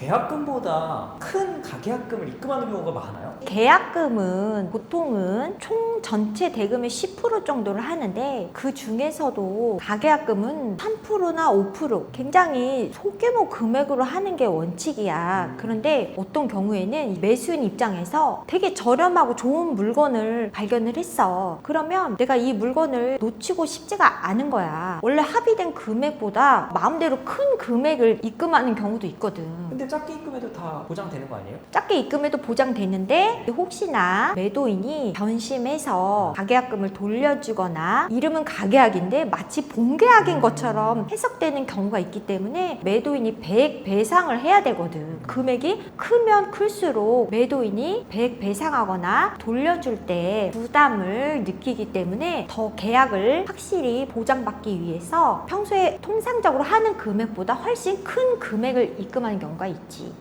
계약금보다 큰 가계약금을 입금하는 경우가 많아요? 계약금은 보통은 총 전체 대금의 10% 정도를 하는데 그 중에서도 가계약금은 3%나 5% 굉장히 소규모 금액으로 하는 게 원칙이야. 그런데 어떤 경우에는 이 매수인 입장에서 되게 저렴하고 좋은 물건을 발견을 했어. 그러면 내가 이 물건을 놓치고 싶지가 않은 거야. 원래 합의된 금액보다 마음대로 큰 금액을 입금하는 경우도 있거든. 근데 작게 입금해도 다 보장되는 거 아니에요? 작게 입금해도 보장되는데 혹시나 매도인이 변심해서 가계약금을 돌려주거나 이름은 가계약인데 마치 본계약인 것처럼 해석되는 경우가 있기 때문에 매도인이 100 배상을 해야 되거든. 금액이 크면 클수록 매도인이 100 배상하거나 돌려줄 때 부담을 느끼기 때문에 더 계약을 확실히 보장받기 위해서 평소에 통상적으로 하는 금액보다 훨씬 큰 금액을 입금하는 경우가 있지.